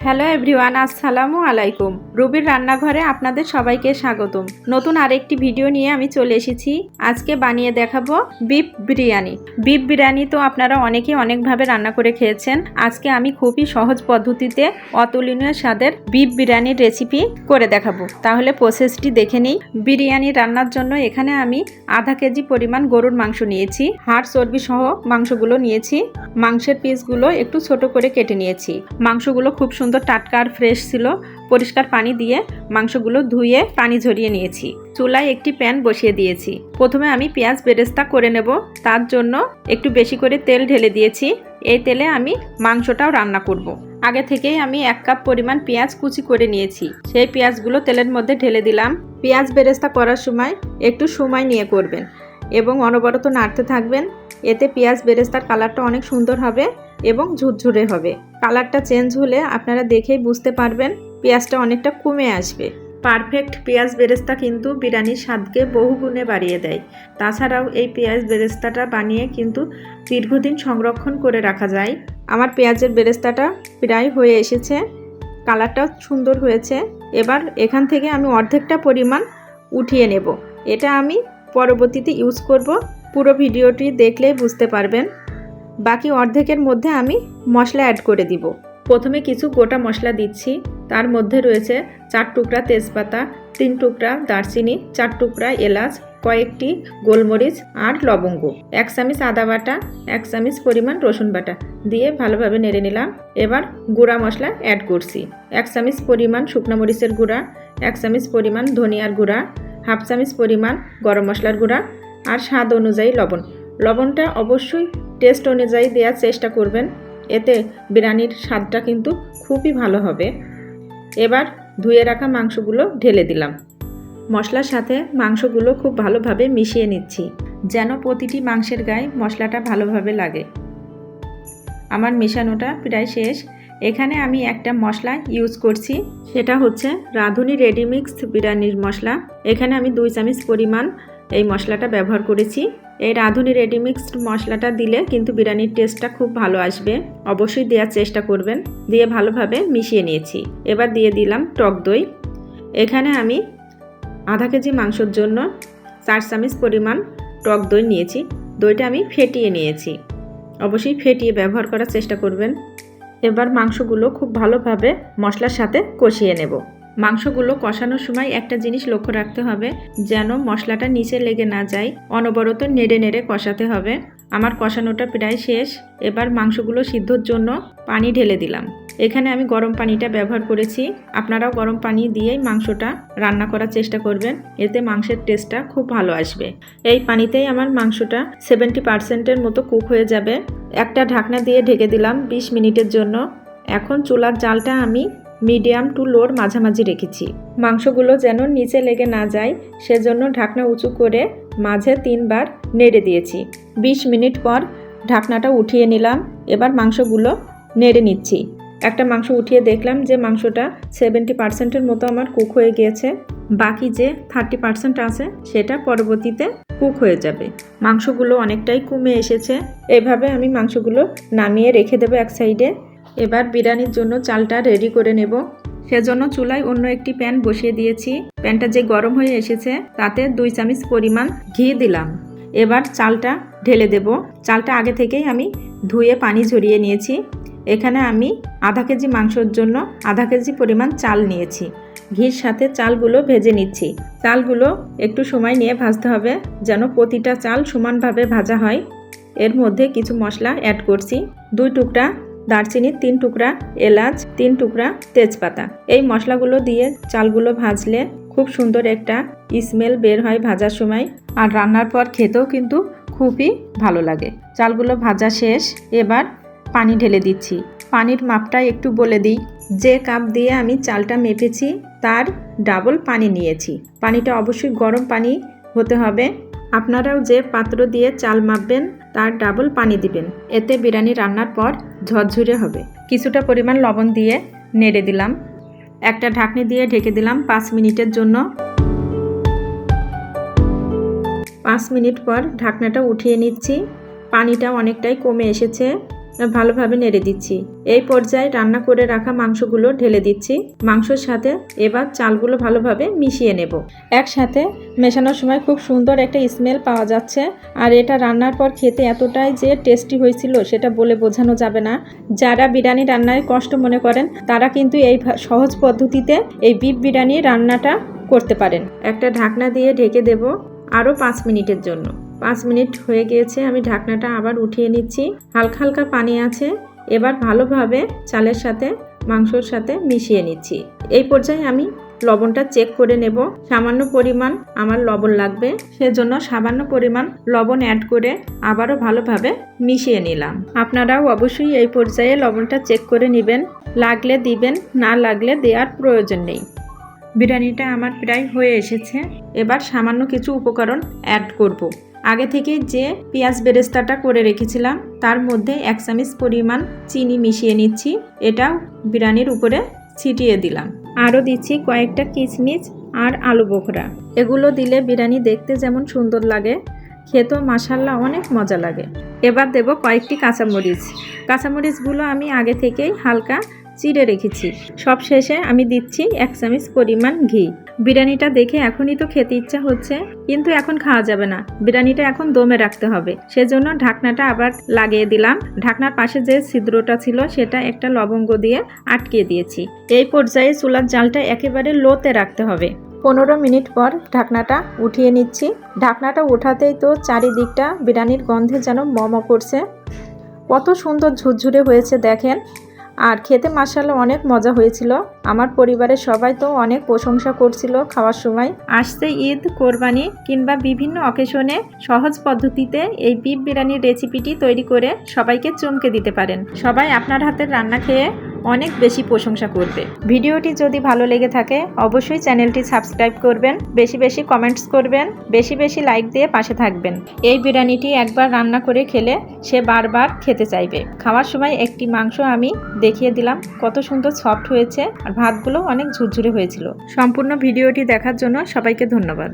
Hello everyone, আসসালামু আলাইকুম। রুবির রান্নাঘরে আপনাদের সবাইকে স্বাগতম। নতুন আরেকটি ভিডিও নিয়ে আমি চলে এসেছি। আজকে বানিয়ে দেখাবো বিফ বিরিয়ানি। বিফ বিরিয়ানি তো আপনারা অনেকেই অনেকভাবে রান্না করে খেয়েছেন। আজকে আমি খুবই সহজ পদ্ধতিতে অতুলনীয় স্বাদের বিফ বিরিয়ানির রেসিপি করে দেখাবো। তাহলে প্রসেসটি দেখে নিই। বিরিয়ানি রান্নার জন্য এখানে আমি আধা কেজি পরিমাণ গরুর মাংস নিয়েছি। হাড় চর্বি সহ মাংসগুলো নিয়েছি। মাংসের পিসগুলো একটু ছোট করে কেটে নিয়েছি। মাংসগুলো খুব সুন্দর টাটকা আর ফ্রেশ ছিল। পরিষ্কার পানি দিয়ে মাংসগুলো ধুয়ে পানি ঝরিয়ে নিয়েছি। চুলায় একটি প্যান বসিয়ে দিয়েছি। প্রথমে আমি পেঁয়াজ বেরেস্তা করে নেব। তার জন্য একটু বেশি করে তেল ঢেলে দিয়েছি। এই তেলে আমি মাংসটাও রান্না করব। আগে থেকেই আমি এক কাপ পরিমাণ পেঁয়াজ কুচি করে নিয়েছি। সেই পেঁয়াজগুলো তেলের মধ্যে ঢেলে দিলাম। পেঁয়াজ বেরেস্তা করার সময় একটু সময় নিয়ে করবেন এবং অনবরত নাড়তে থাকবেন। এতে পেঁয়াজ বেরেস্তার কালারটা অনেক সুন্দর হবে এবং ঝুরঝুরে হবে। কালারটা চেঞ্জ হলে আপনারা দেখেই বুঝতে পারবেন পেঁয়াজটা অনেকটা কমে আসবে। পারফেক্ট পেঁয়াজ বেরেস্তা কিন্তু বিরিয়ানির স্বাদকে বহু গুণে বাড়িয়ে দেয়। তাছাড়াও এই পেঁয়াজ বেরেস্তাটা বানিয়ে কিন্তু দীর্ঘদিন সংরক্ষণ করে রাখা যায়। আমার পেঁয়াজের বেরেস্তাটা প্রায় হয়ে এসেছে। কালারটাও সুন্দর হয়েছে। এবার এখান থেকে আমি অর্ধেকটা পরিমাণ উঠিয়ে নেব। এটা আমি পরবর্তীতে ইউজ করব। পুরো ভিডিওটি দেখলেই বুঝতে পারবেন। বাকি অর্ধেকের মধ্যে আমি মশলা অ্যাড করে দিব। প্রথমে কিছু গোটা মশলা দিচ্ছি। তার মধ্যে রয়েছে চার টুকরা তেজপাতা, তিন টুকরা দারচিনি, চার টুকরা এলাচ, কয়েকটি গোলমরিচ আর লবঙ্গ, এক চামিচ আদা বাটা, এক চামিচ পরিমাণ রসুন বাটা দিয়ে ভালোভাবে নেড়ে নিলাম। এবার গুঁড়া মশলা অ্যাড করছি। এক চামিচ পরিমাণ শুকনো মরিচের গুঁড়া, এক চামিচ পরিমাণ ধনিয়ার গুঁড়া, হাফ চামিচ পরিমাণ গরম মশলার গুঁড়া আর স্বাদ অনুযায়ী লবণ। লবণটা অবশ্যই টেস্ট অনুযায়ী দেওয়ার চেষ্টা করবেন। এতে বিরিয়ানির স্বাদটা কিন্তু খুবই ভালো হবে। এবার ধুয়ে রাখা মাংসগুলো ঢেলে দিলাম। মশলার সাথে মাংসগুলো খুব ভালোভাবে মিশিয়ে নিচ্ছি, যেন প্রতিটি মাংসের গায়ে মশলাটা ভালোভাবে লাগে। আমার মেশানোটা প্রায় শেষ। এখানে আমি একটা মশলা ইউজ করছি, সেটা হচ্ছে রাঁধুনি রেডিমিক্স বিরিয়ানির মশলা। এখানে আমি দুই চামচ পরিমাণ এই মশলাটা ব্যবহার করেছি। এই রাঁধুনি রেডিমিক্সড মশলাটা দিলে কিন্তু বিরিয়ানির টেস্টটা খুব ভালো আসবে। অবশ্যই দেওয়ার চেষ্টা করবেন। দিয়ে ভালোভাবে মিশিয়ে নিয়েছি। এবার দিয়ে দিলাম টক দই। এখানে আমি আধা কেজি মাংসর জন্য চার চামচ পরিমাণ টক দই নিয়েছি। দইটা আমি ফেটিয়ে নিয়েছি। অবশ্যই ফেটিয়ে ব্যবহার করার চেষ্টা করবেন। এবার মাংসগুলো খুব ভালোভাবে মশলার সাথে কষিয়ে নেব। মাংসগুলো কষানোর সময় একটা জিনিস লক্ষ্য রাখতে হবে, যেন মশলাটা নিচে লেগে না যায়। অনবরত নেড়ে নেড়ে কষাতে হবে। আমার কষানোটা প্রায় শেষ। এবার মাংসগুলো সিদ্ধর জন্য পানি ঢেলে দিলাম। এখানে আমি গরম পানিটা ব্যবহার করেছি। আপনারাও গরম পানি দিয়েই মাংসটা রান্না করার চেষ্টা করবেন। এতে মাংসের টেস্টটা খুব ভালো আসবে। এই পানিতেই আমার মাংসটা সেভেন্টি পার্সেন্টের মতো কুক হয়ে যাবে। একটা ঢাকনা দিয়ে ঢেকে দিলাম বিশ মিনিটের জন্য। এখন চুলার জালটা আমি মিডিয়াম টু লোর মাঝামাঝি রেখেছি। মাংসগুলো যেন নিচে লেগে না যায়, সেজন্য ঢাকনা উঁচু করে মাঝে তিনবার নেড়ে দিয়েছি। ২০ মিনিট পর ঢাকনাটা উঠিয়ে নিলাম, এবার মাংসগুলো নেড়ে নিচ্ছি। একটা মাংস উঠিয়ে দেখলাম যে মাংসটা সেভেন্টি পার্সেন্টের মতো আমার কুক হয়ে গিয়েছে। বাকি যে থার্টি পার্সেন্ট আছে, সেটা পরবর্তীতে কুক হয়ে যাবে। মাংসগুলো অনেকটাই কমে এসেছে। এভাবে আমি মাংসগুলো নামিয়ে রেখে দেবো এক সাইডে। এবার বিরিয়ানির জন্য চালটা রেডি করে নেব। সেজন্য চুলায় অন্য একটি প্যান বসিয়ে দিয়েছি। প্যানটা যে গরম হয়ে এসেছে, তাতে দুই চামচ পরিমাণ ঘি দিলাম। এবার চালটা ঢেলে দেব। চালটা আগে থেকেই আমি ধুয়ে পানি ঝরিয়ে নিয়েছি। এখানে আমি আধা কেজি মাংসর জন্য আধা কেজি পরিমাণ চাল নিয়েছি। ঘির সাথে চালগুলো ভেজে নিচ্ছি। চালগুলো একটু সময় নিয়ে ভাজতে হবে, যেন প্রতিটা চাল সমানভাবে ভাজা হয়। এর মধ্যে কিছু মশলা অ্যাড করছি। দুই টুকরা দারচিনি, তিন টুকরা এলাচ, তিন টুকরা তেজপাতা। এই মশলাগুলো দিয়ে চালগুলো ভাজলে খুব সুন্দর একটা স্মেল বের হয় ভাজার সময়। আর রান্নার পর খেতেও কিন্তু খুবই ভালো লাগে। চালগুলো ভাজা শেষ, এবার পানি ঢেলে দিচ্ছি। পানির মাপটা একটু বলে দিই। যে কাপ দিয়ে আমি চালটা মেপেছি, তার ডাবল পানি নিয়েছি। পানিটা অবশ্যই গরম পানি হতে হবে। আপনারাও যে পাত্র দিয়ে চাল মাপবেন তার ডাবল পানি দিবেন। এতে বিরিয়ানি রান্নার পর ঝরঝরে হবে। কিছুটা পরিমাণ লবণ দিয়ে নেড়ে দিলাম। একটা ঢাকনি দিয়ে ঢেকে দিলাম পাঁচ মিনিটের জন্য। পাঁচ মিনিট পর ঢাকনাটা উঠিয়ে নিচ্ছি। পানিটা অনেকটাই কমে এসেছে। ভালোভাবে নেড়ে দিচ্ছি। এই পর্যায়ে রান্না করে রাখা মাংসগুলো ঢেলে দিচ্ছি। মাংসর সাথে এবার চালগুলো ভালোভাবে মিশিয়ে নেব। একসাথে মেশানোর সময় খুব সুন্দর একটা স্মেল পাওয়া যাচ্ছে। আর এটা রান্নার পর খেতে এতটাই যে টেস্টি হয়েছিল সেটা বলে বোঝানো যাবে না। যারা বিরিয়ানি রান্নায় কষ্ট মনে করেন, তারা কিন্তু এই সহজ পদ্ধতিতে এই বিফ বিরিয়ানি রান্নাটা করতে পারেন। একটা ঢাকনা দিয়ে ঢেকে দেব আরও পাঁচ মিনিটের জন্য। পাঁচ মিনিট হয়ে গিয়েছে, আমি ঢাকনাটা আবার উঠিয়ে নিচ্ছি। হালকা হালকা পানি আছে, এবার ভালোভাবে চালের সাথে, মাংসর সাথে মিশিয়ে নিচ্ছি। এই পর্যায়ে আমি লবণটা চেক করে নেব। সামান্য পরিমাণ আমার লবণ লাগবে, সেজন্য সামান্য পরিমাণ লবণ অ্যাড করে আবারও ভালোভাবে মিশিয়ে নিলাম। আপনারাও অবশ্যই এই পর্যায়ে লবণটা চেক করে নেবেন, লাগলে দিবেন, না লাগলে দেওয়ার প্রয়োজন নেই। বিরিয়ানিটা আমার প্রায় হয়ে এসেছে, এবার সামান্য কিছু উপকরণ অ্যাড করব। আগে থেকে যে পেঁয়াজ বেরেস্তাটা করে রেখেছিলাম, তার মধ্যে এক চামচ পরিমাণ চিনি মিশিয়ে নিচ্ছি। এটাও বিরিয়ানির উপরে ছিটিয়ে দিলাম। আরও দিচ্ছি কয়েকটা কিচমিচ আর আলু বোখরা। এগুলো দিলে বিরিয়ানি দেখতে যেমন সুন্দর লাগে, খেতেও মাসাল্লা অনেক মজা লাগে। এবার দেব কয়েকটি কাঁচামরিচ। কাঁচামরিচগুলো আমি আগে থেকেই হালকা চিড়ে রেখেছি। সব শেষে আমি দিচ্ছি এক চামচ পরিমাণ ঘি। বিরিয়ানিটা দেখে এখনই তো খেতে ইচ্ছা হচ্ছে, কিন্তু এখন খাওয়া যাবে না। বিরিয়ানিটা এখন দমে রাখতে হবে। সেজন্য ঢাকনাটা আবার লাগিয়ে দিলাম। ঢাকনার পাশে যে ছিদ্রটা ছিল, সেটা একটা লবঙ্গ দিয়ে আটকে দিয়েছি। এই পর্যায়ে চুলার জালটা একেবারে লোতে রাখতে হবে। পনেরো মিনিট পর ঢাকনাটা উঠিয়ে নিচ্ছি। ঢাকনাটা উঠাতেই তো চারিদিকটা বিরিয়ানির গন্ধে যেন মম করছে। কত সুন্দর ঝুরঝুরে হয়েছে দেখেন। আর খেতে মাসাল্লা অনেক মজা হয়েছিল। আমার পরিবারের সবাই তো অনেক প্রশংসা করছিল খাওয়ার সময়। আসছে ঈদ, কোরবানি কিংবা বিভিন্ন অকেশনে সহজ পদ্ধতিতে এই বিফ বিরিয়ানির রেসিপিটি তৈরি করে সবাইকে চমকে দিতে পারেন। সবাই আপনার হাতের রান্না খেয়ে অনেক বেশি প্রশংসা করবে। ভিডিওটি যদি ভালো লেগে থাকে, অবশ্যই চ্যানেলটি সাবস্ক্রাইব করবেন, বেশি বেশি কমেন্টস করবেন, বেশি বেশি লাইক দিয়ে পাশে থাকবেন। এই বিরিয়ানিটি একবার রান্না করে খেলে সে বারবার খেতে চাইবে। খাওয়ার সময় একটি মাংস আমি দেখিয়ে দিলাম, কত সুন্দর সফট হয়েছে আর ভাতগুলো অনেক ঝুরঝুরে হয়েছিল। সম্পূর্ণ ভিডিওটি দেখার জন্য সবাইকে ধন্যবাদ।